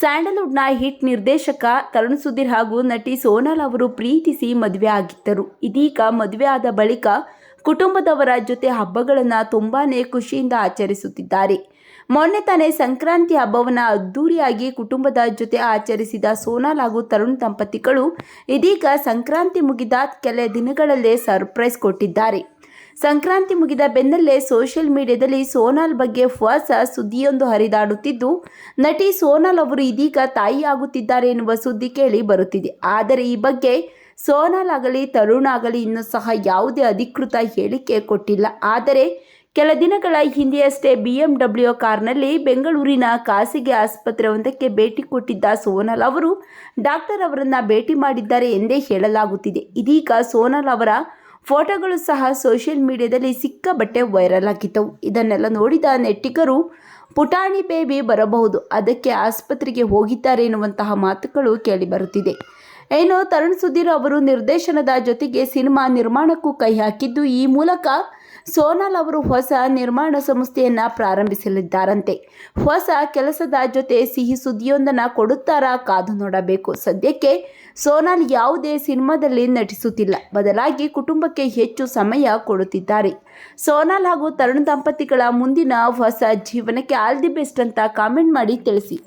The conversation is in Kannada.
ಸ್ಯಾಂಡಲ್ವುಡ್ನ ಹಿಟ್ ನಿರ್ದೇಶಕ ತರುಣ್ ಸುಧೀರ್ ಹಾಗೂ ನಟಿ ಸೋನಾಲ್ ಅವರು ಪ್ರೀತಿಸಿ ಮದುವೆ ಆಗಿದ್ದರು. ಇದೀಗ ಮದುವೆ ಆದ ಬಳಿಕ ಕುಟುಂಬದವರ ಜೊತೆ ಹಬ್ಬಗಳನ್ನು ತುಂಬಾನೇ ಖುಷಿಯಿಂದ ಆಚರಿಸುತ್ತಿದ್ದಾರೆ. ಮೊನ್ನೆ ತಾನೇ ಸಂಕ್ರಾಂತಿ ಹಬ್ಬವನ್ನು ಅದ್ದೂರಿಯಾಗಿ ಕುಟುಂಬದ ಜೊತೆ ಆಚರಿಸಿದ ಸೋನಾಲ್ ಹಾಗೂ ತರುಣ್ ದಂಪತಿಗಳು ಇದೀಗ ಸಂಕ್ರಾಂತಿ ಮುಗಿದ ಕೆಲ ದಿನಗಳಲ್ಲೇ ಸರ್ಪ್ರೈಸ್ ಕೊಟ್ಟಿದ್ದಾರೆ. ಸಂಕ್ರಾಂತಿ ಮುಗಿದ ಬೆನ್ನಲ್ಲೇ ಸೋಷಿಯಲ್ ಮೀಡಿಯಾದಲ್ಲಿ ಸೋನಾಲ್ ಬಗ್ಗೆ ಹೊಸ ಸುದ್ದಿಯೊಂದು ಹರಿದಾಡುತ್ತಿದ್ದು, ನಟಿ ಸೋನಾಲ್ ಅವರು ಇದೀಗ ತಾಯಿಯಾಗುತ್ತಿದ್ದಾರೆ ಎನ್ನುವ ಸುದ್ದಿ ಕೇಳಿ ಬರುತ್ತಿದೆ. ಆದರೆ ಈ ಬಗ್ಗೆ ಸೋನಾಲ್ ಆಗಲಿ, ತರುಣ್ ಆಗಲಿ ಇನ್ನೂ ಸಹ ಯಾವುದೇ ಅಧಿಕೃತ ಹೇಳಿಕೆ ಕೊಟ್ಟಿಲ್ಲ. ಆದರೆ ಕೆಲ ದಿನಗಳ ಹಿಂದೆಯಷ್ಟೇ ಬಿ ಎಂ ಡಬ್ಲ್ಯೂ ಕಾರ್ನಲ್ಲಿ ಬೆಂಗಳೂರಿನ ಖಾಸಗಿ ಆಸ್ಪತ್ರೆಯೊಂದಕ್ಕೆ ಭೇಟಿ ಕೊಟ್ಟಿದ್ದ ಸೋನಾಲ್ ಅವರು, ಡಾಕ್ಟರ್ ಅವರನ್ನು ಭೇಟಿ ಮಾಡಿದ್ದಾರೆ ಎಂದೇ ಹೇಳಲಾಗುತ್ತಿದೆ. ಇದೀಗ ಸೋನಾಲ್ ಅವರ ಫೋಟೋಗಳು ಸಹ ಸೋಷಿಯಲ್ ಮೀಡಿಯಾದಲ್ಲಿ ಸಿಕ್ಕ ಬಟ್ಟೆ ವೈರಲ್ ಆಗಿದ್ದವು. ಇದನ್ನೆಲ್ಲ ನೋಡಿದ ನೆಟ್ಟಿಗರು, ಪುಟಾಣಿ ಬೇಬಿ ಬರಬಹುದು, ಅದಕ್ಕೆ ಆಸ್ಪತ್ರೆಗೆ ಹೋಗಿದ್ದಾರೆ ಎನ್ನುವಂತಹ ಮಾತುಗಳು ಕೇಳಿಬರುತ್ತಿದೆ. ಏನು ತರುಣ್ ಸುಧೀರ್ ಅವರು ನಿರ್ದೇಶನದ ಜೊತೆಗೆ ಸಿನಿಮಾ ನಿರ್ಮಾಣಕ್ಕೂ ಕೈ ಹಾಕಿದ್ದು ಈ ಮೂಲಕ ಸೋನಾಲ್ ಅವರು ಹೊಸ ನಿರ್ಮಾಣ ಸಂಸ್ಥೆಯನ್ನ ಪ್ರಾರಂಭಿಸಲಿದ್ದಾರಂತೆ. ಹೊಸ ಕೆಲಸದ ಜೊತೆ ಸಿಹಿ ಸುದ್ದಿಯೊಂದನ್ನು ಕೊಡುತ್ತಾರಾ ಕಾದು ನೋಡಬೇಕು. ಸದ್ಯಕ್ಕೆ ಸೋನಾಲ್ ಯಾವುದೇ ಸಿನಿಮಾದಲ್ಲಿ ನಟಿಸುತ್ತಿಲ್ಲ. ಬದಲಾಗಿ ಕುಟುಂಬಕ್ಕೆ ಹೆಚ್ಚು ಸಮಯ ಕೊಡುತ್ತಿದ್ದಾರೆ. ಸೋನಾಲ್ ಹಾಗೂ ತರುಣ್ ದಂಪತಿಗಳ ಮುಂದಿನ ಹೊಸ ಜೀವನಕ್ಕೆ ಆಲ್ ದಿ ಬೆಸ್ಟ್ ಅಂತ ಕಾಮೆಂಟ್ ಮಾಡಿ ತಿಳಿಸಿ.